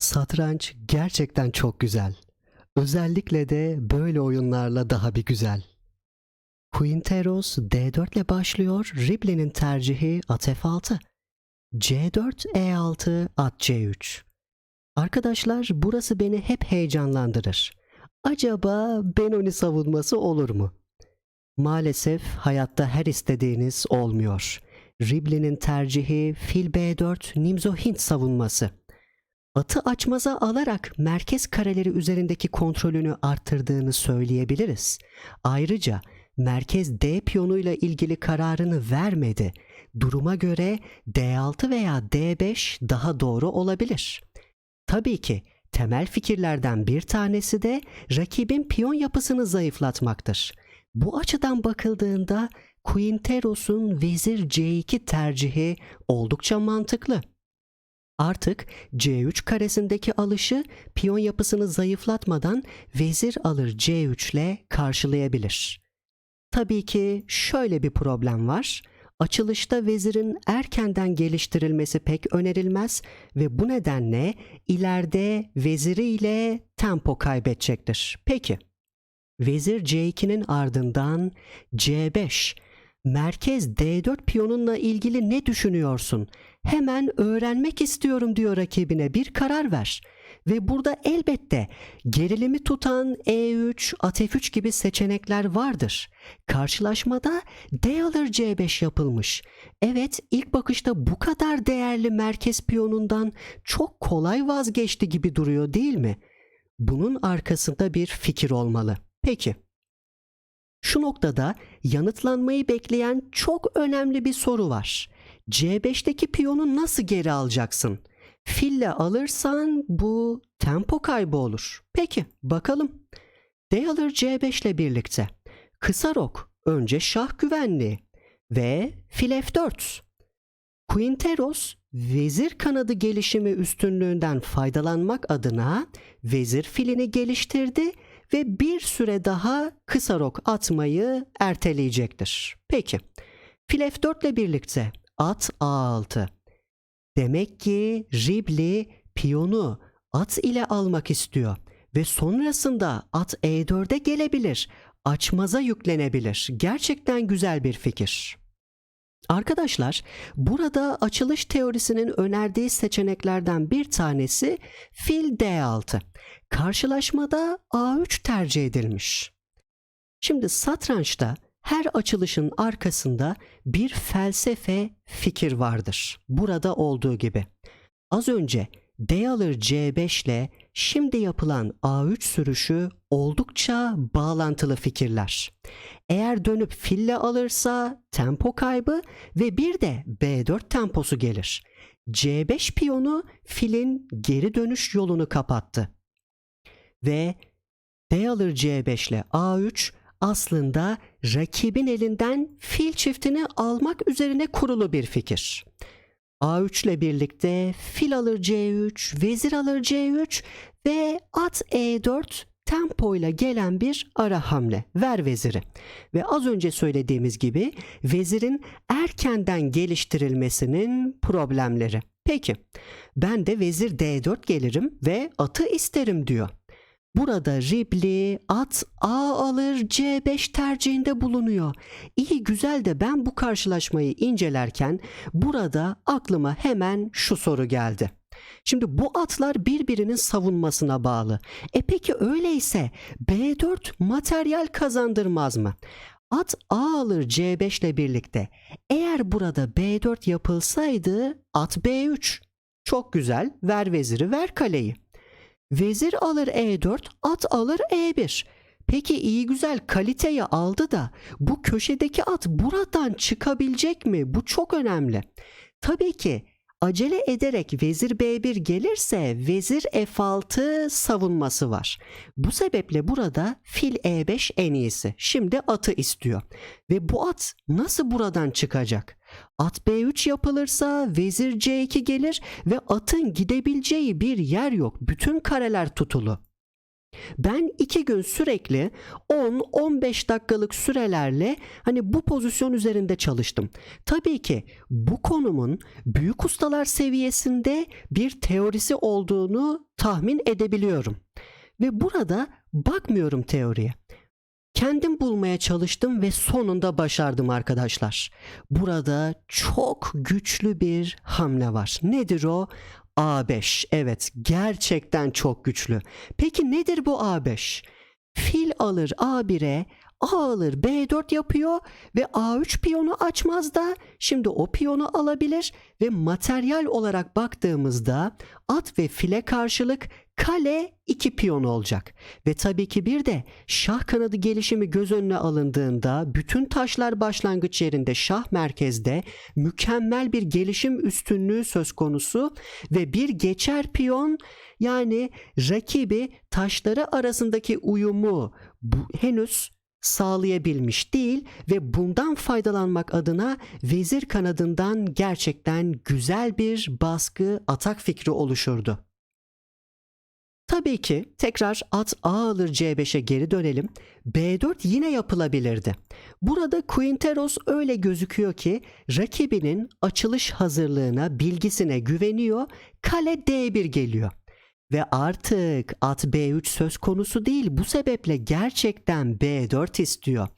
Satranç gerçekten çok güzel. Özellikle de böyle oyunlarla daha bir güzel. Quinteros D4 ile başlıyor. Ribley'nin tercihi at F6. C4, E6, at C3. Arkadaşlar burası beni hep heyecanlandırır. Acaba Benoni savunması olur mu? Maalesef hayatta her istediğiniz olmuyor. Ribley'nin tercihi fil B4, Nimzo Hint savunması. Atı açmaza alarak merkez kareleri üzerindeki kontrolünü arttırdığını söyleyebiliriz. Ayrıca merkez D piyonuyla ilgili kararını vermedi. Duruma göre D6 veya D5 daha doğru olabilir. Tabii ki temel fikirlerden bir tanesi de rakibin piyon yapısını zayıflatmaktır. Bu açıdan bakıldığında Quinteros'un vezir C2 tercihi oldukça mantıklı. Artık C3 karesindeki alışı piyon yapısını zayıflatmadan vezir alır C3 ile karşılayabilir. Tabii ki şöyle bir problem var. Açılışta vezirin erkenden geliştirilmesi pek önerilmez ve bu nedenle ileride veziriyle tempo kaybedecektir. Peki, vezir C2'nin ardından C5, merkez D4 piyonunla ilgili ne düşünüyorsun? Hemen öğrenmek istiyorum diyor rakibine bir karar ver. Ve burada elbette gerilimi tutan E3, at F3 gibi seçenekler vardır. Karşılaşmada D alır C5 yapılmış. Evet ilk bakışta bu kadar değerli merkez piyonundan çok kolay vazgeçti gibi duruyor değil mi? Bunun arkasında bir fikir olmalı. Peki. Şu noktada yanıtlanmayı bekleyen çok önemli bir soru var. C5'teki piyonu nasıl geri alacaksın? Fille alırsan bu tempo kaybı olur. Peki bakalım. D alır C5 ile birlikte. Kısa rok önce şah güvenliği ve fil F4. Quinteros vezir kanadı gelişimi üstünlüğünden faydalanmak adına vezir filini geliştirdi ve bir süre daha kısa rok atmayı erteleyecektir. Peki. Fil F4 ile birlikte at A6. Demek ki Ribli piyonu at ile almak istiyor ve sonrasında at E4'e gelebilir. Açmaza yüklenebilir. Gerçekten güzel bir fikir. Arkadaşlar, burada açılış teorisinin önerdiği seçeneklerden bir tanesi fil D6. Karşılaşmada A3 tercih edilmiş. Şimdi satrançta her açılışın arkasında bir felsefe fikir vardır. Burada olduğu gibi. Az önce D alır C5 ile şimdi yapılan A3 sürüşü oldukça bağlantılı fikirler. Eğer dönüp fille alırsa tempo kaybı ve bir de B4 temposu gelir. C5 piyonu filin geri dönüş yolunu kapattı. Ve D alır C5 ile A3 aslında rakibin elinden fil çiftini almak üzerine kurulu bir fikir. A3 ile birlikte fil alır C3, vezir alır C3 ve at E4 tempoyla gelen bir ara hamle. Ver veziri. Ve az önce söylediğimiz gibi vezirin erkenden geliştirilmesinin problemleri. Peki ben de vezir D4 gelirim ve atı isterim diyor. Burada Ribli at A alır C5 tercihinde bulunuyor. İyi güzel de ben bu karşılaşmayı incelerken burada aklıma hemen şu soru geldi. Şimdi bu atlar birbirinin savunmasına bağlı. E peki öyleyse B4 materyal kazandırmaz mı? At A alır C5 ile birlikte. Eğer burada B4 yapılsaydı at B3. Çok güzel ver veziri ver kaleyi. Vezir alır E4, at alır E1. Peki iyi güzel kaliteyi aldı da bu köşedeki at buradan çıkabilecek mi? Bu çok önemli. Tabii ki acele ederek vezir B1 gelirse vezir F6 savunması var. Bu sebeple burada fil E5 en iyisi. Şimdi atı istiyor. Ve bu at nasıl buradan çıkacak? At B3 yapılırsa vezir C2 gelir ve atın gidebileceği bir yer yok. Bütün kareler tutulu. Ben iki gün sürekli 10-15 dakikalık sürelerle hani bu pozisyon üzerinde çalıştım. Tabii ki bu konumun büyük ustalar seviyesinde bir teorisi olduğunu tahmin edebiliyorum. Ve burada bakmıyorum teoriye. Kendim bulmaya çalıştım ve sonunda başardım arkadaşlar. Burada çok güçlü bir hamle var. Nedir o? A5. Evet, gerçekten çok güçlü. Peki nedir bu A5? Fil alır A1'e, A alır B4 yapıyor ve A3 piyonu açmaz da şimdi o piyonu alabilir ve materyal olarak baktığımızda at ve file karşılık kale iki piyon olacak. Ve tabii ki bir de şah kanadı gelişimi göz önüne alındığında bütün taşlar başlangıç yerinde şah merkezde mükemmel bir gelişim üstünlüğü söz konusu ve bir geçer piyon yani rakibi taşları arasındaki uyumu bu, henüz sağlayabilmiş değil ve bundan faydalanmak adına vezir kanadından gerçekten güzel bir baskı atak fikri oluşurdu. Tabii ki tekrar at A alır C5'e geri dönelim. B4 yine yapılabilirdi. Burada Quinteros öyle gözüküyor ki rakibinin açılış hazırlığına, bilgisine güveniyor. Kale D1 geliyor. Ve artık at B3 söz konusu değil. Bu sebeple gerçekten B4 istiyor.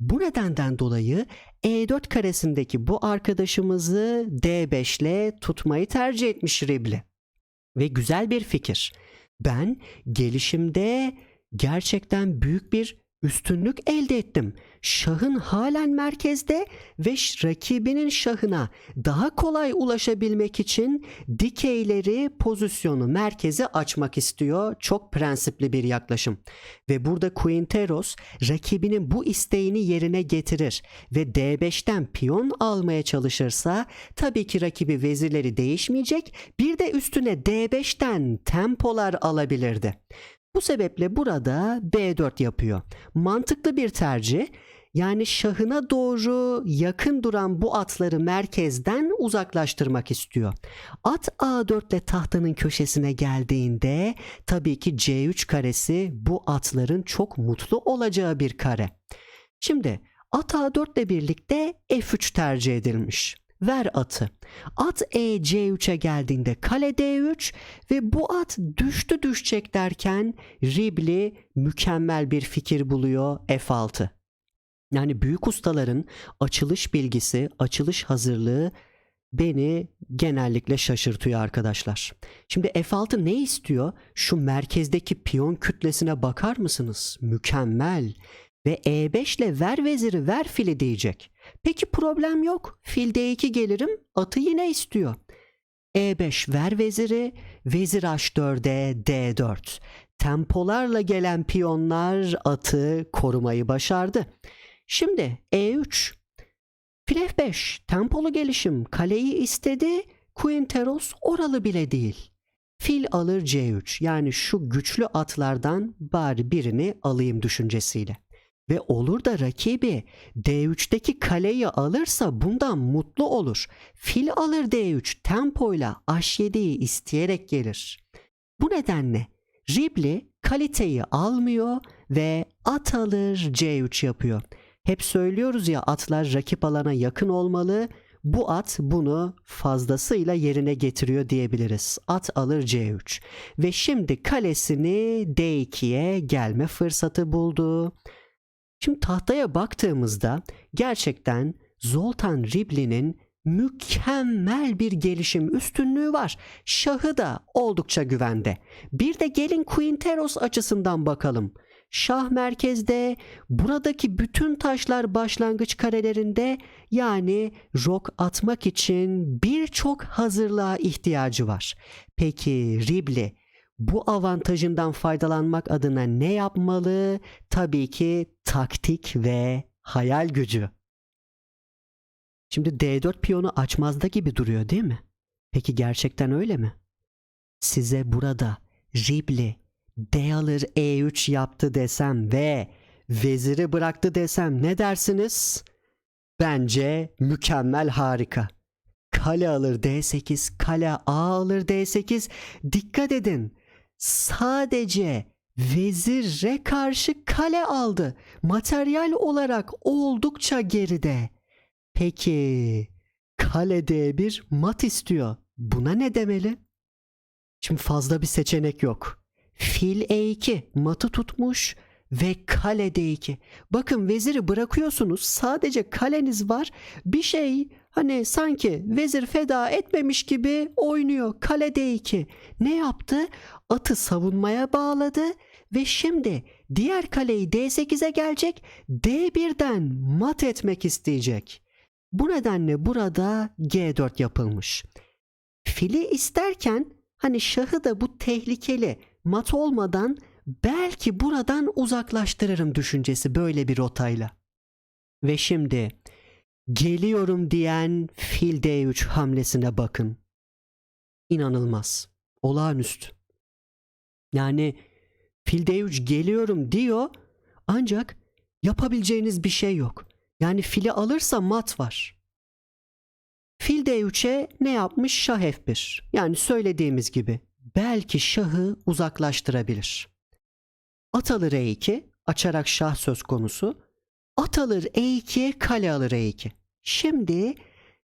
Bu nedenden dolayı E4 karesindeki bu arkadaşımızı D5 ile tutmayı tercih etmiş Ribli. Ve güzel bir fikir. Ben gelişimde gerçekten büyük bir üstünlük elde ettim. Şahın halen merkezde ve rakibinin şahına daha kolay ulaşabilmek için dikeyleri pozisyonu merkeze açmak istiyor. Çok prensipli bir yaklaşım. Ve burada Quinteros rakibinin bu isteğini yerine getirir ve D5'ten piyon almaya çalışırsa tabii ki rakibi vezirleri değişmeyecek. Bir de üstüne D5'ten tempolar alabilirdi. Bu sebeple burada B4 yapıyor. Mantıklı bir tercih. Yani şahına doğru yakın duran bu atları merkezden uzaklaştırmak istiyor. At A4 ile tahtanın köşesine geldiğinde tabii ki C3 karesi bu atların çok mutlu olacağı bir kare. Şimdi at A4 ile birlikte F3 tercih edilmiş. Ver atı. At E C3'e geldiğinde kale D3 ve bu at düştü düşecek derken Ribli mükemmel bir fikir buluyor F6. Yani büyük ustaların açılış bilgisi, açılış hazırlığı beni genellikle şaşırtıyor arkadaşlar. Şimdi F6 ne istiyor? Şu merkezdeki piyon kütlesine bakar mısınız? Mükemmel. Ve E5 ile ver veziri ver fili diyecek. Peki problem yok. Fil D2 gelirim atı yine istiyor. E5 ver veziri, vezir H4'e D4. Tempolarla gelen piyonlar atı korumayı başardı. Şimdi E3 Fil F5 tempolu gelişim kaleyi istedi. Quinteros oralı bile değil. Fil alır C3 yani şu güçlü atlardan bari birini alayım düşüncesiyle. Ve olur da rakibi D3'teki kaleyi alırsa bundan mutlu olur. Fil alır D3 tempoyla H7'yi isteyerek gelir. Bu nedenle Ribli kaliteyi almıyor ve at alır C3 yapıyor. Hep söylüyoruz ya atlar rakip alana yakın olmalı. Bu at bunu fazlasıyla yerine getiriyor diyebiliriz. At alır C3 ve şimdi kalesini D2'ye gelme fırsatı buldu. Şimdi tahtaya baktığımızda gerçekten Zoltan Ribli'nin mükemmel bir gelişim üstünlüğü var. Şahı da oldukça güvende. Bir de gelin Quinteros açısından bakalım. Şah merkezde, buradaki bütün taşlar başlangıç karelerinde yani rok atmak için birçok hazırlığa ihtiyacı var. Peki Ribli bu avantajından faydalanmak adına ne yapmalı? Tabii ki taktik ve hayal gücü. Şimdi D4 piyonu açmazda gibi duruyor değil mi? Peki gerçekten öyle mi? Size burada Ribli D alır E3 yaptı desem ve veziri bıraktı desem ne dersiniz? Bence mükemmel harika. Kale alır D8, kale A alır D8. Dikkat edin. Sadece vezire karşı kale aldı. Materyal olarak oldukça geride. Peki kale D1 mat istiyor. Buna ne demeli? Şimdi fazla bir seçenek yok. Fil E2 matı tutmuş ve kale D2. Bakın veziri bırakıyorsunuz sadece kaleniz var. Bir şey hani sanki vezir feda etmemiş gibi oynuyor. Kale D2. Ne yaptı? Atı savunmaya bağladı ve şimdi diğer kaleyi D8'e gelecek. D1'den mat etmek isteyecek. Bu nedenle burada G4 yapılmış. Fili isterken hani şahı da bu tehlikeli mat olmadan belki buradan uzaklaştırırım düşüncesi böyle bir rotayla. Ve şimdi geliyorum diyen fil D3 hamlesine bakın. İnanılmaz. Olağanüstü. Yani fil D3 geliyorum diyor ancak yapabileceğiniz bir şey yok. Yani fili alırsa mat var. Fil D3'e ne yapmış? Şah F1. Yani söylediğimiz gibi belki şahı uzaklaştırabilir. At alır E2 açarak şah söz konusu. At alır E2'ye kale alır E2. Şimdi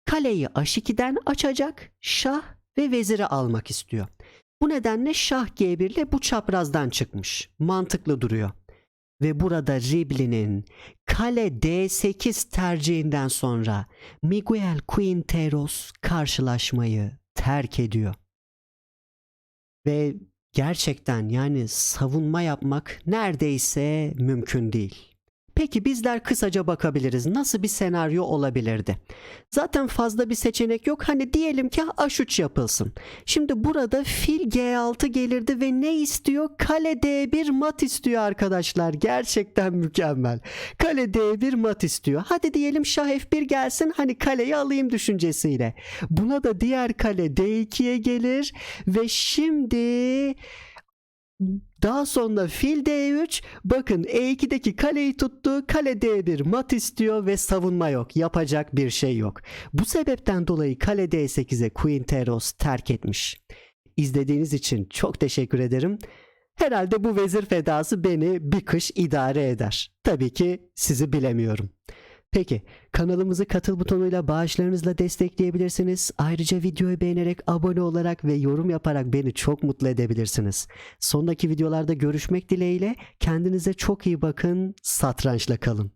kaleyi H2'den açacak şah ve veziri almak istiyor. Bu nedenle şah G1 ile bu çaprazdan çıkmış. Mantıklı duruyor. Ve burada Ribley'nin kale D8 tercihinden sonra Miguel Quinteros karşılaşmayı terk ediyor. Ve gerçekten yani savunma yapmak neredeyse mümkün değil. Peki bizler kısaca bakabiliriz. Nasıl bir senaryo olabilirdi? Zaten fazla bir seçenek yok. Hani diyelim ki H3 yapılsın. Şimdi burada fil G6 gelirdi ve ne istiyor? Kale D1 mat istiyor arkadaşlar. Gerçekten mükemmel. Kale D1 mat istiyor. Hadi diyelim şah F1 gelsin hani kaleyi alayım düşüncesiyle. Buna da diğer kale D2'ye gelir ve şimdi daha sonra fil D3 bakın E2'deki kaleyi tuttu. Kale D1 mat istiyor ve savunma yok. Yapacak bir şey yok. Bu sebepten dolayı kale D8'e Quinteros terk etmiş. İzlediğiniz için çok teşekkür ederim. Herhalde bu vezir fedası beni bir kış idare eder. Tabii ki sizi bilemiyorum. Peki kanalımızı katıl butonuyla bağışlarınızla destekleyebilirsiniz. Ayrıca videoyu beğenerek abone olarak ve yorum yaparak beni çok mutlu edebilirsiniz. Sonraki videolarda görüşmek dileğiyle kendinize çok iyi bakın. Satrançla kalın.